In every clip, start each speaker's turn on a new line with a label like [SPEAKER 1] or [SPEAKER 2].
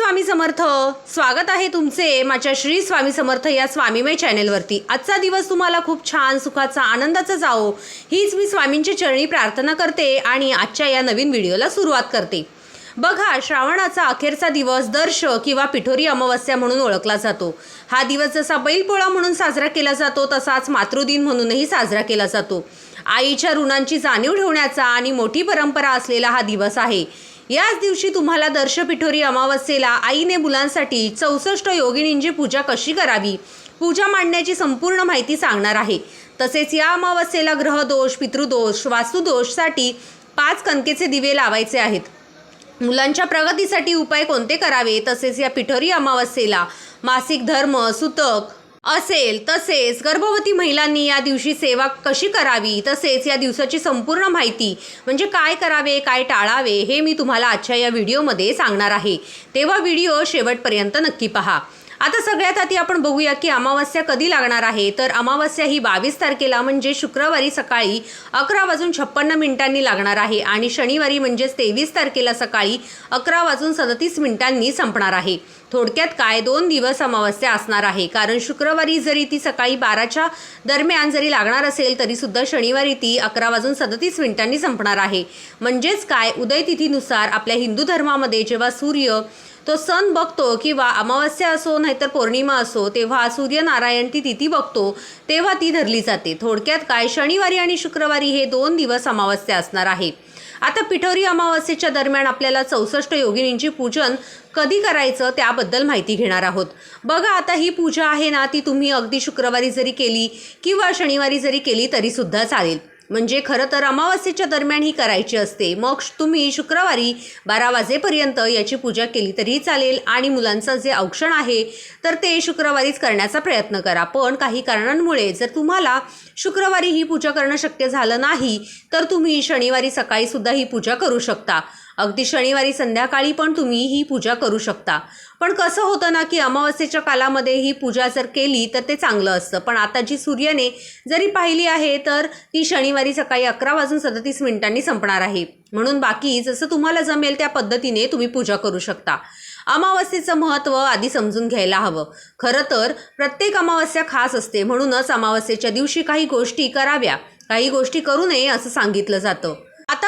[SPEAKER 1] स्वामी समर्थ. स्वागत आहे तुमचे माझ्या श्री स्वामी समर्थ या स्वामीमय चॅनेलवरती. आजचा दिवस तुम्हाला खूप छान सुखाचा आनंदाचा जावो. हीच मी स्वामींच्या चरणी प्रार्थना करते आणि आजच्या या नवीन व्हिडिओला सुरुवात करते. बघा श्रावणाचा अखेरचा दिवस दर्श किंवा पिठोरी अमावस्या म्हणून ओळखला जातो. हा दिवस जसा बैलपोळा म्हणून साजरा केला जातो तसाच मातृदिन म्हणूनही साजरा केला जातो. आईच्या ऋणांची जाणीव ठेवण्याचा आणि मोठी परंपरा असलेला हा दिवस आहे. याच दिवशी तुम्हाला दर्श पिठोरी अमावस्येला आईने मुलांसाठी चौसष्ट योगिनींची पूजा कशी करावी? पूजा मांडण्याची संपूर्ण माहिती सांगणार आहे. तसेच या अमावस्येला ग्रहदोष पितृदोष वास्तुदोषसाठी पाच कणकेचे दिवे लावायचे आहेत. मुलांच्या प्रगतीसाठी उपाय कोणते करावे? तसेच या पिठोरी अमावस्येला मासिक धर्म सुतक असेल तसेच गर्भवती महिलांनी या दिवशी सेवा कशी करावी तसेच या दिवसाची संपूर्ण माहिती म्हणजे काय करावे काय टाळावे हे मी तुम्हाला आजच्या या व्हिडिओमध्ये सांगणार आहे. तेव्हा व्हिडिओ शेवटपर्यंत नक्की पहा. आता सगळ्यात आधी आपण बघूया की अमावस्या कधी लागणार आहे. तर अमावस्या ही बावीस तारखेला म्हणजे शुक्रवारी सकाळी अकरा वाजून छप्पन्न मिनिटांनी लागणार आहे आणि शनिवारी म्हणजेच तेवीस तारखेला सकाळी अकरा वाजून सदतीस मिनिटांनी संपणार आहे. थोडक्यात काय दोन दिवस अमावस्या असणार आहे? कारण शुक्रवारी जरी ती सकाळी बाराच्या दरम्यान जरी लागणार असेल तरी सुद्धा शनिवारी ती अकरा वाजून सदतीस मिनिटांनी संपणार आहे. म्हणजेच काय? उदय तिथीनुसार आपल्या हिंदू धर्मामध्ये जेव्हा सूर्य तो सण बघतो किंवा अमावस्या असो नाहीतर पौर्णिमा असो तेव्हा सूर्यनारायण ती तिथी बघतो तेव्हा ती धरली जाते. थोडक्यात काय? शनिवारी आणि शुक्रवारी हे दोन दिवस अमावस्या असणार आहे. आता पिठोरी अमावस्येच्या दरम्यान आपल्याला चौसष्ट योगिनींची पूजन कधी करायचं त्याबद्दल माहिती घेणार आहोत. बघा आता ही पूजा आहे ना ती तुम्ही अगदी शुक्रवारी जरी केली किंवा शनिवारी जरी केली तरीसुद्धा चालेल. म्हणजे खरं तर अमावास्येच्या दरम्यान ही करायची असते. मग तुम्ही शुक्रवारी बारा वाजेपर्यंत याची पूजा केली तरीही चालेल आणि मुलांचं जे औक्षण आहे तर ते शुक्रवारीच करण्याचा प्रयत्न करा. पण काही कारणांमुळे जर तुम्हाला शुक्रवारी ही पूजा करणं शक्य झालं नाही तर तुम्ही शनिवारी सकाळी सुद्धा ही पूजा करू शकता. अगदी शनिवारी संध्याकाळी पण तुम्ही ही पूजा करू शकता. पण कसं होतं ना की अमावस्येच्या कालामध्ये ही पूजा जर केली तर ते चांगलं असतं. पण आता जी सूर्याने जरी पाहिली आहे तर ती शनिवारी सकाळी अकरा वाजून सदतीस मिनिटांनी संपणार आहे. म्हणून बाकी जसं तुम्हाला जमेल त्या पद्धतीने तुम्ही पूजा करू शकता. अमावस्येचं महत्त्व आधी समजून घ्यायला हवं. खरं तर प्रत्येक अमावस्या खास असते. म्हणूनच अमावस्येच्या दिवशी काही गोष्टी कराव्या. काही गोष्टी करू नये असं सांगितलं जातं.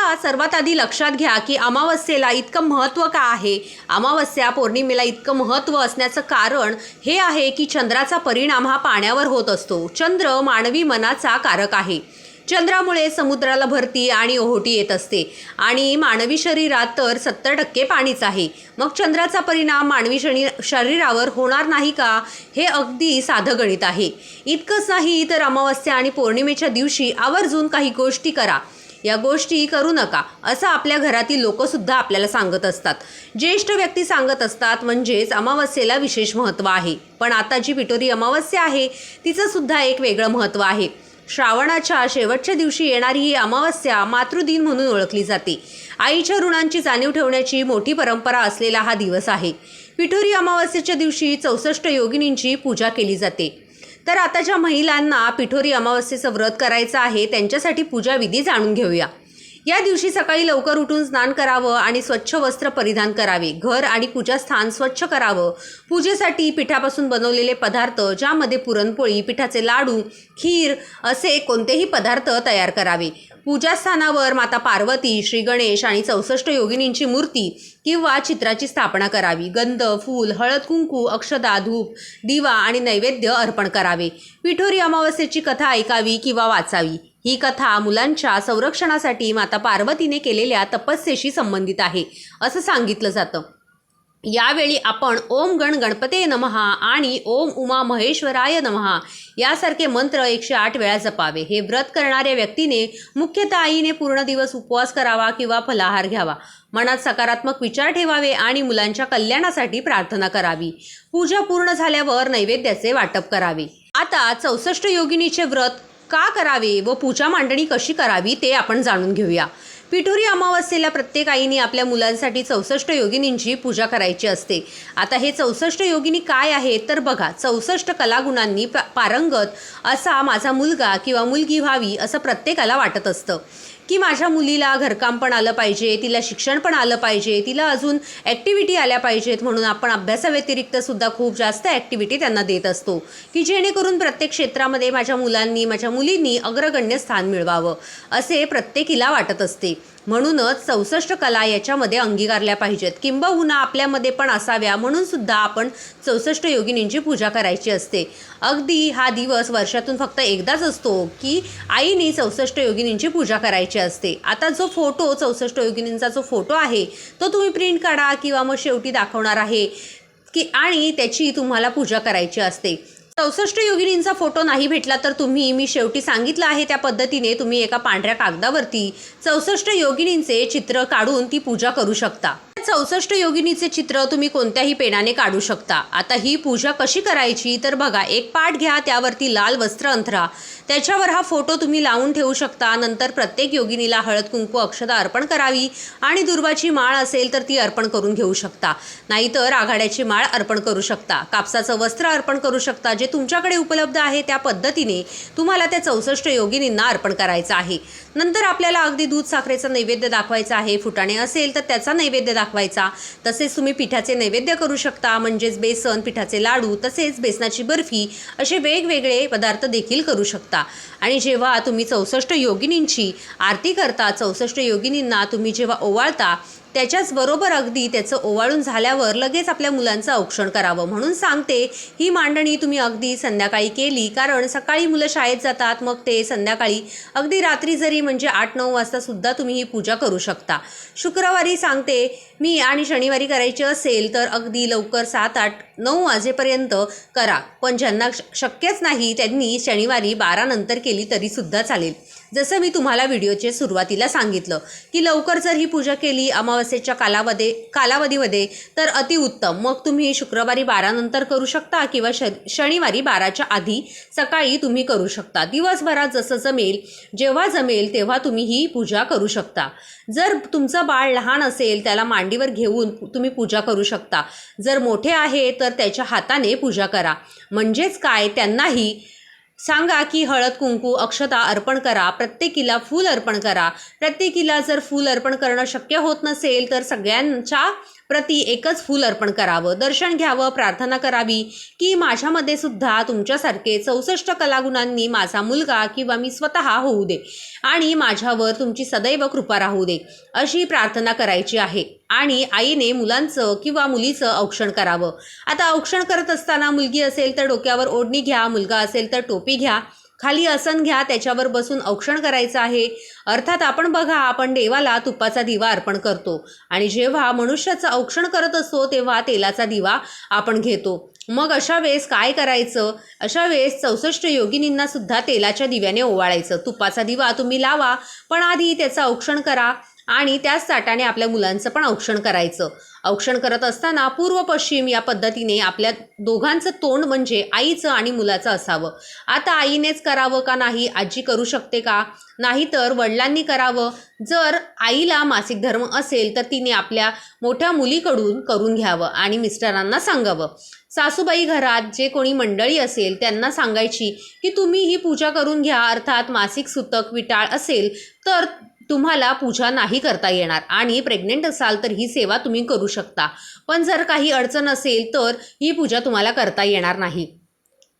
[SPEAKER 1] आता सर्वात आधी लक्षात घ्या की अमावस्येला इतकं महत्त्व का आहे? अमावस्या पौर्णिमेला इतकं महत्त्व असण्याचं कारण हे आहे की चंद्राचा परिणाम हा पाण्यावर होत असतो. चंद्र मानवी मनाचा कारक आहे. चंद्रामुळे समुद्राला भरती आणि ओहोटी येत असते आणि मानवी शरीरात तर सत्तर टक्के पाणीच आहे. मग चंद्राचा परिणाम मानवी शनी शरीरावर होणार नाही का? हे अगदी साधं गणित आहे. इतकंच नाही तर अमावस्या आणि पौर्णिमेच्या दिवशी आवर्जून काही गोष्टी करा. या गोष्टी करू नका असं आपल्या घरातील लोकसुद्धा आपल्याला सांगत असतात. ज्येष्ठ व्यक्ती सांगत असतात म्हणजेच अमावस्येला विशेष महत्त्व आहे. पण आता जी पिटोरी अमावस्या आहे तिचंसुद्धा एक वेगळं महत्त्व आहे. श्रावणाच्या शेवटच्या दिवशी येणारी ही अमावस्या मातृदिन म्हणून ओळखली जाते. आईच्या ऋणांची जाणीव ठेवण्याची मोठी परंपरा असलेला हा दिवस आहे. पिठोरी अमावस्येच्या दिवशी चौसष्ट योगिनींची पूजा केली जाते. तर आता ज्या महिलांना पिठोरी अमावस्येचं व्रत करायचं आहे त्यांच्यासाठी पूजा विधी जाणून घेऊया. या दिवशी सकाळी लवकर उठून स्नान करावं आणि स्वच्छ वस्त्र परिधान करावे घर आणि पूजास्थान स्वच्छ करावं. पूजेसाठी पिठापासून बनवलेले पदार्थ ज्यामध्ये पुरणपोळी पिठाचे लाडू खीर असे कोणतेही पदार्थ तयार करावे. पूजास्थानावर माता पार्वती श्री गणेश आणि चौसष्ट योगिनींची मूर्ती किंवा चित्राची स्थापना करावी. गंध फूल हळद कुंकू अक्षदा धूप दिवा आणि नैवेद्य अर्पण करावे. पिठोरी अमावस्येची कथा ऐकावी किंवा वाचावी. ही कथा मुलांच्या संरक्षणासाठी माता पार्वतीने केलेल्या तपस्येशी संबंधित आहे असं सांगितलं जातं. यावेळी आपण ओम गण गणपते नमहा आणि ओम उमा महेश्वराय नमहा यासारखे मंत्र एकशे आठ वेळा जपावे. हे व्रत करणाऱ्या व्यक्तीने मुख्यतः आईने पूर्ण दिवस उपवास करावा किंवा फलाहार घ्यावा. मनात सकारात्मक विचार ठेवावे आणि मुलांच्या कल्याणासाठी प्रार्थना करावी. पूजा पूर्ण झाल्यावर नैवेद्याचे वाटप करावे. आता चौसष्ट योगिनीचे व्रत का करावे व पूजा मांडणी कशी करावी ते आपण जाणून घेऊया. पिठोरी अमावस्येला प्रत्येक आईने आपल्या मुलांसाठी चौसष्ट योगिनींची पूजा करायची असते. आता हे चौसष्ट योगिनी काय आहेत तर बघा चौसष्ट कलागुणांनी पारंगत असा माझा मुलगा किंवा मुलगी व्हावी असं प्रत्येकाला वाटत असतं. की माझ्या मुलीला घरकाम पण आलं पाहिजे तिला शिक्षण पण आलं पाहिजे तिला अजून ॲक्टिव्हिटी आल्या पाहिजेत म्हणून आपण अभ्यासाव्यतिरिक्त सुद्धा खूप जास्त ॲक्टिव्हिटी त्यांना देत असतो. की जेणेकरून प्रत्येक क्षेत्रामध्ये माझ्या मुलांनी माझ्या मुलींनी अग्रगण्य स्थान मिळवावं असे प्रत्येकीला वाटत असते. म्हणूनच चौसष्ट कला याच्यामध्ये अंगीकारल्या पाहिजेत. किंबहुना आपल्यामध्ये पण असाव्या म्हणून सुद्धा आपण चौसष्ट योगिनींची पूजा करायची असते. अगदी हा दिवस वर्षातून फक्त एकदाच असतो की आईने चौसष्ट योगिनींची पूजा करायची असते. आता जो फोटो चौसष्ट योगिनींचा जो फोटो आहे तो तुम्ही प्रिंट काढा किंवा मग शेवटी दाखवणार आहे की आणि त्याची तुम्हाला पूजा करायची असते. चौसष्ट योगिनींचा फोटो नाही भेटला तर तुम्ही मी शेवटी सांगितलं आहे त्या पद्धतीने तुम्ही एका पांढऱ्या कागदावरती चौसष्ट योगिनींचे चित्र काढून ती पूजा करू शकता. चौसष्ट योगिनीचे चित्र तुम्ही कोणत्याही पेनाने काढू शकता. आता ही पूजा कशी करायची तर बघा एक पाठ घ्या त्यावरती लाल वस्त्र अंथरा. त्याच्यावर हा फोटो तुम्ही लावून ठेवू शकता. नंतर प्रत्येक योगिनीला हळद कुंकू अक्षता अर्पण करावी आणि दुर्वाची माळ असेल तर ती अर्पण करून घेऊ शकता. नाहीतर आघाड्याची माळ अर्पण करू शकता. कापसाचं वस्त्र अर्पण करू शकता जे तुमच्याकडे उपलब्ध आहे त्या पद्धतीने तुम्हाला त्या चौसष्ट योगिनींना अर्पण करायचं आहे. नंतर आपल्याला अगदी दूध साखरेचा नैवेद्य दाखवायचा आहे. फुटाणे असेल तर त्याचा नैवेद्य दाखवायचा. तसेच तुम्ही पिठाचे नैवेद्य करू शकता म्हणजेच बेसन पिठाचे लाडू तसेच बेसनाची बर्फी असे वेगवेगळे पदार्थ देखील करू शकता. आणि जेव्हा तुम्ही चौसष्ट योगिनींची आरती करता चौसष्ट योगिनींना तुम्ही जेव्हा ओवाळता त्याच्याच बरोबर अगदी त्याचं ओवाळून झाल्यावर लगेच आपल्या मुलांचं औक्षण करावं म्हणून सांगते. ही मांडणी तुम्ही अगदी संध्याकाळी केली. कारण सकाळी मुलं शाळेत जातात मग ते संध्याकाळी अगदी रात्री जरी म्हणजे आठ नऊ वाजता सुद्धा तुम्ही ही पूजा करू शकता. शुक्रवारी सांगते मी आणि शनिवारी करायची असेल तर अगदी लवकर सात आठ नऊ वाजेपर्यंत करा. पण ज्यांना श- शक्यच नाही त्यांनी शनिवारी बारानंतर केली तरीसुद्धा चालेल. जसं मी तुम्हाला व्हिडिओचे सुरुवातीला सांगितलं की लवकर जर ही पूजा केली अमावस्येच्या कालावधी कालावधीमध्ये तर अतिउत्तम मग तुम्ही शुक्रवारी बारानंतर करू शकता किंवा श शनिवारी बाराच्या आधी सकाळी तुम्ही करू शकता. दिवसभरात जसं जमेल जेव्हा जमेल तेव्हा तुम्ही ही पूजा करू शकता. जर तुमचं बाळ लहान असेल त्याला मांडीवर घेऊन तुम्ही पूजा करू शकता. जर मोठे आहे तर त्याच्या हाताने पूजा करा. म्हणजेच काय? त्यांनाही सांगा की हळद कुंकू अक्षता अर्पण करा. प्रत्येकीला फूल अर्पण करा. प्रत्येकीला जर फूल अर्पण करणं शक्य होत नसेल तर सगळ्यांच्या प्रति एकच फूल अर्पण करावं दर्शन घ्यावं प्रार्थना करावी की माझ्यामध्ये सुद्धा तुमच्यासारखे चौसष्ट कलागुणांनी माझा मुलगा किंवा मी स्वतः होऊ दे आणि माझ्यावर तुमची सदैव कृपा राहू दे अशी प्रार्थना करायची आहे. आणि आईने मुलांचं किंवा मुलीचं औक्षण करावं. आता औक्षण करत असताना मुलगी असेल तर डोक्यावर ओढणी घ्या मुलगा असेल तर टोपी घ्या खाली आसन घ्या त्याच्यावर बसून औक्षण करायचं आहे. अर्थात आपण बघा आपण देवाला तुपाचा दिवा अर्पण करतो. आणि जेव्हा मनुष्याचं औक्षण करत असतो तेव्हा तेलाचा दिवा आपण घेतो. मग अशा वेळेस काय करायचं? अशा वेळेस चौसष्ट योगिनींना सुद्धा तेलाच्या दिव्याने ओवाळायचं. तुपाचा दिवा तुम्ही लावा पण आधी त्याचं औक्षण करा. आणि त्याच ताटाने आपल्या मुलांचं पण औक्षण करायचं. औक्षण करत असताना पूर्व पश्चिम या पद्धतीने आपल्या दोघांचं तोंड म्हणजे आईचं आणि मुलाचं असावं. आता आईनेच करावं का नाही? आजी करू शकते का? नाहीतर वडिलांनी करावं? जर आईला मासिक धर्म असेल तर तिने आपल्या मोठ्या मुलीकडून करून घ्यावं आणि मिस्टरांना सांगावं. सासूबाई घरात जे कोणी मंडळी असेल त्यांना सांगायची की तुम्ही ही पूजा करून घ्या अर्थात मासिक सुतक विटाळ असेल तर तुम्हाला पूजा नाही करता येणार. आणि प्रेग्नेंट असाल तर ही सेवा तुम्ही करू शकता. पण जर काही अडचण असेल तर ही पूजा तुम्हाला करता येणार नाही.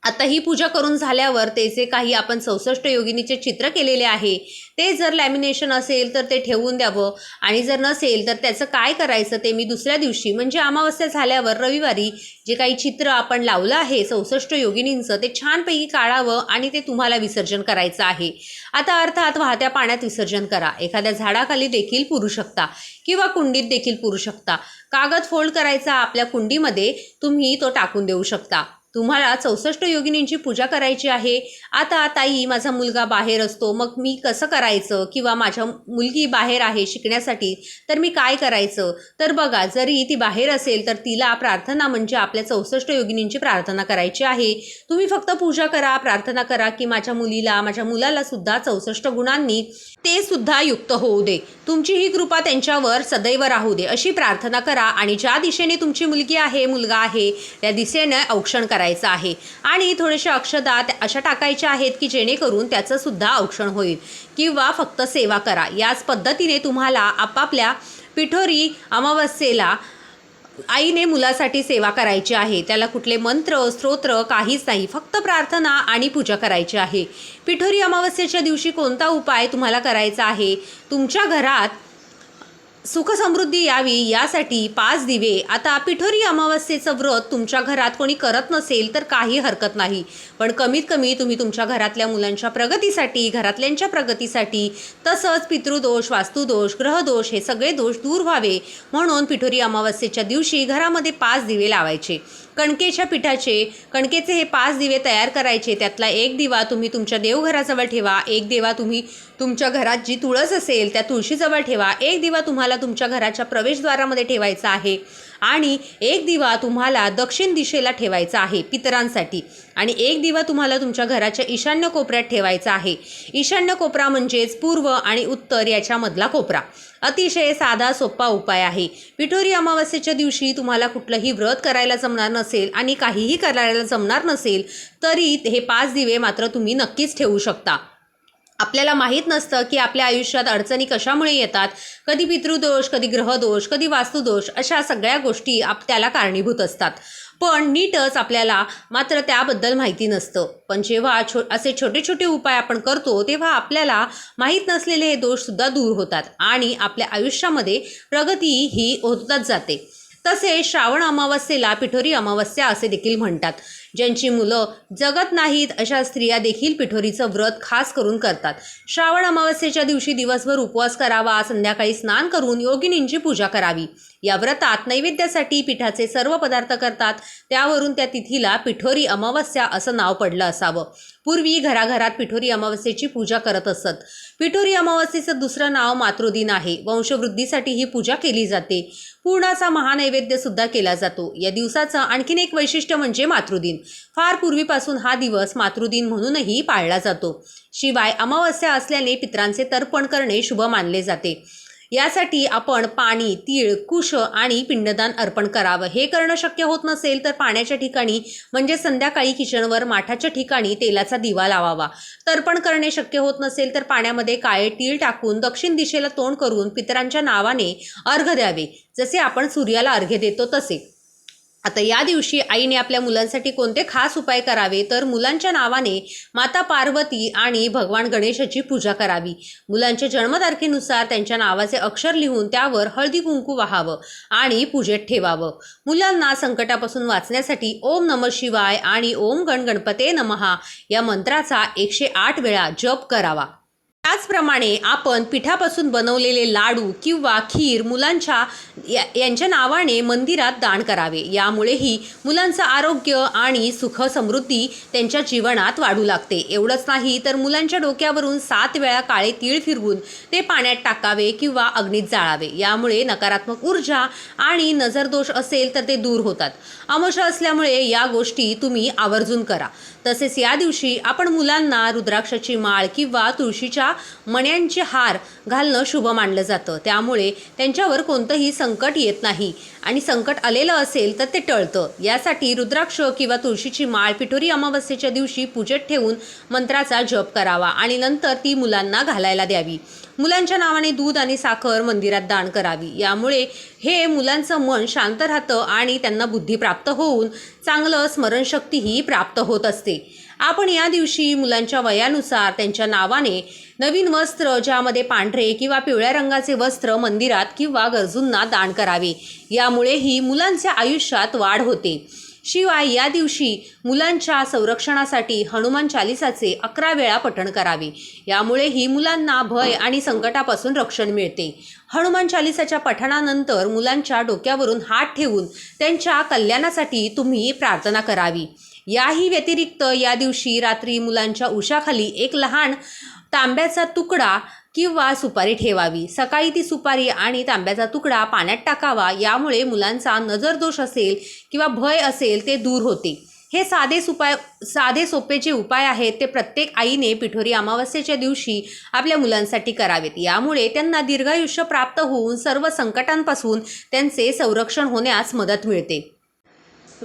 [SPEAKER 1] आता ही पूजा करून झाल्यावर ते जे काही आपण चौसष्ट योगिनीचे चित्र केलेले आहे ते जर लॅमिनेशन असेल तर ते ठेवून द्यावं. आणि जर नसेल तर त्याचं काय करायचं ते मी दुसऱ्या दिवशी म्हणजे अमावस्या झाल्यावर रविवारी जे काही चित्र आपण लावलं आहे चौसष्ट योगिनींचं ते छानपैकी काढावं आणि ते तुम्हाला विसर्जन करायचं आहे. आता अर्थात वाहत्या पाण्यात विसर्जन करा. एखाद्या झाडाखाली देखील पुरू शकता किंवा कुंडीत देखील पुरू शकता. कागद फोल्ड करायचा आपल्या कुंडीमध्ये तुम्ही तो टाकून देऊ शकता. तुम्हाला चौसष्ट योगिनींची पूजा करायची आहे. आता ताई माझा मुलगा बाहेर असतो. मग मी कसं करायचं? किंवा माझ्या मुलगी बाहेर आहे शिकण्यासाठी तर मी काय करायचं? तर बघा जरी ती बाहेर असेल तर तिला प्रार्थना म्हणजे आपल्या चौसष्ट योगिनींची प्रार्थना करायची आहे. तुम्ही फक्त पूजा करा प्रार्थना करा की माझ्या मुलीला माझ्या मुलाला सुद्धा चौसष्ट गुणांनी ते सुद्धा युक्त होऊ दे. तुमची ही कृपा त्यांच्यावर सदैव राहू दे. अशी प्रार्थना करा आणि ज्या दिशेने तुमची मुलगी आहे मुलगा आहे त्या दिशेने औक्षण करायचं आहे. आणि थोडेसे अक्षदा त्या- अशा टाकायच्या आहेत की जेणेकरून त्याचं सुद्धा औक्षण होईल. किंवा फक्त सेवा करा. याच पद्धतीने तुम्हाला आपापल्या पिठोरी अमावस्येला आईने मुलासाठी सेवा करायची आहे. त्याला कुठले मंत्र स्तोत्र काहीच नाही. फक्त प्रार्थना आणि पूजा करायची आहे. पिठोरी अमावस्येच्या दिवशी कोणता उपाय तुम्हाला करायचा आहे? तुमच्या घरात सुखसमृद्धी यावी यासाठी पाच दिवे. आता पिठोरी अमावस्येचं व्रत तुमच्या घरात कोणी करत नसेल तर काही हरकत नाही. पण कमीत कमी तुम्ही तुमच्या घरातल्या मुलांच्या प्रगतीसाठी घरातल्यांच्या प्रगतीसाठी तसंच पितृदोष वास्तुदोष ग्रहदोष हे सगळे दोष दूर व्हावे. म्हणून पिठोरी अमावस्येच्या दिवशी घरामध्ये पाच दिवे लावायचे. कणकेच्या पिठाचे कणकेचे हे पाच दिवे तयार करायचे. त्यातला एक दिवा तुम्ही तुमच्या देवघराजवळ ठेवा एक दिवा तुम्ही तुमच्या घरात जी तुळस असेल त्या तुळशीजवळ ठेवा एक दिवा तुम्हाला तुमच्या घराच्या प्रवेशद्वारामध्ये ठेवायचा आहे. आणि एक दिवा तुम्हाला दक्षिण दिशेला ठेवायचा आहे पितरांसाठी. आणि एक दिवा तुम्हाला तुमच्या घराच्या ईशान्य कोपऱ्यात ठेवायचा आहे. ईशान्य कोपरा म्हणजेच पूर्व आणि उत्तर याच्यामधला कोपरा. अतिशय साधा सोपा उपाय आहे. पिठोरी अमावस्येच्या दिवशी तुम्हाला कुठलंही व्रत करायला जमणार नसेल आणि काहीही करायला जमणार नसेल तरी हे पाच दिवे मात्र तुम्ही नक्कीच ठेवू शकता. आपल्याला माहीत नसतं की आपल्या आयुष्यात अडचणी कशामुळे येतात. कधी पितृदोष कधी ग्रहदोष कधी वास्तुदोष अशा सगळ्या गोष्टी आप त्याला कारणीभूत असतात. पण नीटच आपल्याला मात्र त्याबद्दल माहिती नसतं. पण जेव्हा छो असे छोटे छोटे उपाय आपण करतो तेव्हा आपल्याला माहीत नसलेले हे दोषसुद्धा दूर होतात आणि आपल्या आयुष्यामध्ये प्रगती ही होतच जाते. तसे श्रावण अमावस्येला पिठोरी अमावस्या असे देखील म्हणतात. ज्यांची मुलं जगत नाहीत अशा स्त्रिया देखील पिठोरीचं व्रत खास करून करतात. श्रावण अमावस्येच्या दिवशी दिवसभर उपवास करावा संध्याकाळी स्नान करून योगिनींची पूजा करावी. या व्रतात नैवेद्यासाठी पिठाचे सर्व पदार्थ करतात. त्यावरून त्या तिथीला पिठोरी अमावस्या असं नाव पडलं असावं. पूर्वी घराघरात पिठोरी अमावस्येची पूजा करत असत. पिठोरी अमावस्येचं दुसरं नाव मातृदिन आहे. वंशवृद्धीसाठी ही पूजा केली जाते. पूर्णाचा महानैवेद्य सुद्धा केला जातो. या दिवसाचं आणखीन एक वैशिष्ट्य म्हणजे मातृदिन. फार पूर्वीपासून हा दिवस मातृदिन म्हणूनही पाळला जातो. शिवाय अमावस्या असल्याने पित्रांचे तर्पण करणे शुभ मानले जाते. यासाठी आपण पाणी तीळ कुश आणि पिंडदान अर्पण करावं. हे करणं शक्य होत नसेल तर पाण्याच्या ठिकाणी म्हणजे संध्याकाळी किचनवर माठाच्या ठिकाणी तेलाचा दिवा लावावा. तर्पण करणे शक्य होत नसेल तर पाण्यामध्ये काळे तीळ टाकून दक्षिण दिशेला तोंड करून पितरांच्या नावाने अर्घ द्यावे. जसे आपण सूर्याला अर्घ्य देतो तसे. आता या दिवशी आईने आपल्या मुलांसाठी कोणते खास उपाय करावे? तर मुलांच्या नावाने माता पार्वती आणि भगवान गणेशाची पूजा करावी. मुलांच्या जन्मतारखेनुसार त्यांच्या नावाचे अक्षर लिहून त्यावर हळदी कुंकू वाहावं आणि पूजेत ठेवावं. मुलांना संकटापासून वाचण्यासाठी ओम नम शिवाय आणि ओम गण गणपते नमहा या मंत्राचा एकशे आठ वेळा जप करावा. त्याचप्रमाणे आपण पिठापासून बनवलेले लाडू किंवा खीर मुलांच्या या- यांच्या नावाने मंदिरात दान करावे. यामुळेही मुलांचं आरोग्य आणि सुख समृद्धी त्यांच्या जीवनात वाढू लागते. एवढंच नाही तर मुलांच्या डोक्यावरून सात वेळा काळे तीळ फिरवून ते पाण्यात टाकावे किंवा अग्नीत जाळावे. यामुळे नकारात्मक ऊर्जा आणि नजरदोष असेल तर ते दूर होतात. अमोशा असल्यामुळे या गोष्टी तुम्ही आवर्जून करा. तसेच या दिवशी आपण मुलांना रुद्राक्षाची माळ किंवा तुळशीच्या मण्यांचे हार घालणं शुभ मानलं जातं. त्यामुळे त्यांच्यावर कोणतंही संकट येत नाही. आणि संकट आलेलं असेल तर ते टळतं. यासाठी रुद्राक्ष किंवा तुळशीची माळ पिठोरी अमावस्येच्या दिवशी पूजेत ठेवून मंत्राचा जप करावा आणि नंतर ती मुलांना घालायला द्यावी. मुलांच्या नावाने दूध आणि साखर मंदिरात दान करावी. यामुळे हे मुलांचं मन शांत राहतं आणि त्यांना बुद्धी प्राप्त होऊन चांगलं स्मरणशक्तीही प्राप्त होत असते. आपण या दिवशी मुलांच्या वयानुसार त्यांच्या नावाने नवीन वस्त्र ज्यामध्ये पांढरे किंवा पिवळ्या रंगाचे वस्त्र मंदिरात किंवा गरजूंना दान करावे. यामुळेही मुलांच्या आयुष्यात वाढ होते. शिवाय या दिवशी मुलांच्या संरक्षणासाठी हनुमान चालिसाचे अकरा वेळा पठण करावे. यामुळेही मुलांना भय आणि संकटापासून रक्षण मिळते. हनुमान चालिसाच्या पठणानंतर मुलांच्या डोक्यावरून हात ठेवून त्यांच्या कल्याणासाठी तुम्ही प्रार्थना करावी. याही व्यतिरिक्त या दिवशी रात्री मुलांच्या उशाखाली एक लहान तांब्याचा तुकडा किंवा सुपारी ठेवावी. सकाळी ती सुपारी आणि तांब्याचा तुकडा पाण्यात टाकावा. यामुळे मुलांचा नजरदोष असेल किंवा भय असेल ते दूर होते. हे साधे सुपाय साधे सोपे जे उपाय आहेत ते प्रत्येक आईने पिठोरी अमावस्येच्या दिवशी आपल्या मुलांसाठी करावेत. यामुळे त्यांना दीर्घायुष्य प्राप्त होऊन सर्व संकटांपासून त्यांचे संरक्षण होण्यास मदत मिळते.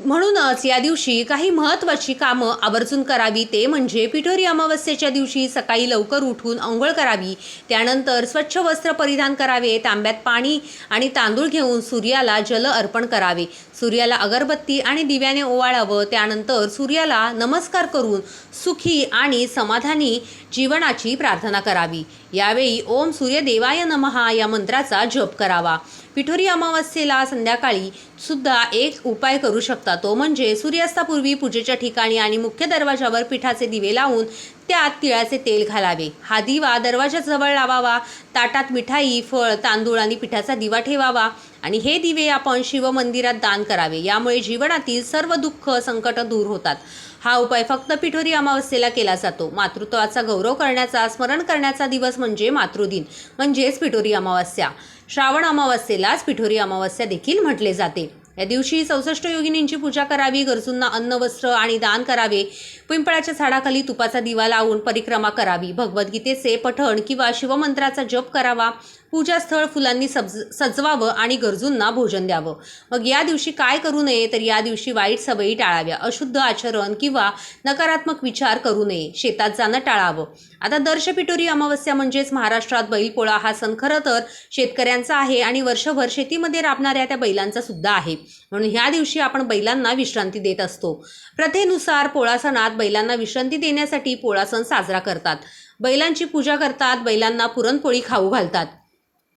[SPEAKER 1] म्हणूनच या दिवशी काही महत्त्वाची कामं आवर्जून करावी ते म्हणजे पिठोरी अमावस्येच्या दिवशी सकाळी लवकर उठून आंघोळ करावी. त्यानंतर स्वच्छ वस्त्र परिधान करावे तांब्यात पाणी आणि तांदूळ घेऊन सूर्याला जल अर्पण करावे. सूर्याला अगरबत्ती आणि दिव्याने ओवाळावं त्यानंतर सूर्याला नमस्कार करून सुखी आणि समाधानी जीवनाची प्रार्थना करावी. यावेळी ओम सूर्यदेवाय नमहा या मंत्राचा जप करावा. पिठोरी अमावस्येला संध्याकाळी सुद्धा एक उपाय करू शकता. तो म्हणजे सूर्यास्तापूर्वी पूजेच्या ठिकाणी आणि मुख्य दरवाजावर पिठाचे दिवे लावून त्यात तिळाचे तेल घालावे. हा दिवा दरवाजाजवळ लावावा. ताटात मिठाई फळ तांदूळ आणि पिठाचा दिवा ठेवावा आणि हे दिवे आपण शिवमंदिरात दान करावे. यामुळे जीवनातील सर्व दुःख संकट दूर होतात. हा उपाय फक्त पिठोरी अमावस्येला केला जातो. मातृत्वाचा गौरव करण्याचा स्मरण करण्याचा दिवस म्हणजे मातृदिन. म्हणजेच पिठोरी अमावस्या. श्रावण अमावस्येलाच पिठोरी अमावस्या देखील म्हटले जाते. या दिवशी चौसष्ट योगिनींची पूजा करावी गरजूंना अन्न वस्त्र आणि दान करावे पिंपळाच्या झाडाखाली तुपाचा दिवा लावून परिक्रमा करावी भगवद्गीतेचे पठण किंवा शिवमंत्राचा जप करावा पूजास्थळ फुलांनी सज सजवावं आणि गरजूंना भोजन द्यावं. मग या दिवशी काय करू नये तर या दिवशी वाईट सवयी टाळाव्या. अशुद्ध आचरण किंवा नकारात्मक विचार करू नये. शेतात जाणं टाळावं. आता दर्श पिठोरी अमावस्या म्हणजेच महाराष्ट्रात बैलपोळा हा सण खरं तर शेतकऱ्यांचा आहे आणि वर्षभर शेतीमध्ये राबणाऱ्या त्या बैलांचा सुद्धा आहे. म्हणून ह्या दिवशी आपण बैलांना विश्रांती देत असतो. प्रथेनुसार पोळा सणात बैलांना विश्रांती देण्यासाठी पोळा सण साजरा करतात. बैलांची पूजा करतात बैलांना पुरणपोळी खाऊ घालतात.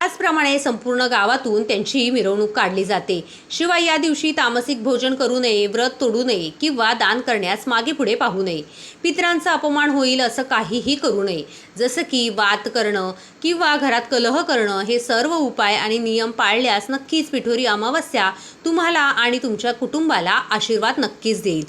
[SPEAKER 1] त्याचप्रमाणे संपूर्ण गावातून त्यांची मिरवणूक काढली जाते. शिवाय या दिवशी तामसिक भोजन करू नये व्रत तोडू नये किंवा दान करण्यास मागे पुढे पाहू नये. पित्रांचा अपमान होईल असं काहीही करू नये. जसं की वात करणं किंवा घरात कलह करणं हे सर्व उपाय आणि नियम पाळल्यास नक्कीच पिठोरी अमावस्या तुम्हाला आणि तुमच्या कुटुंबाला आशीर्वाद नक्कीच देईल.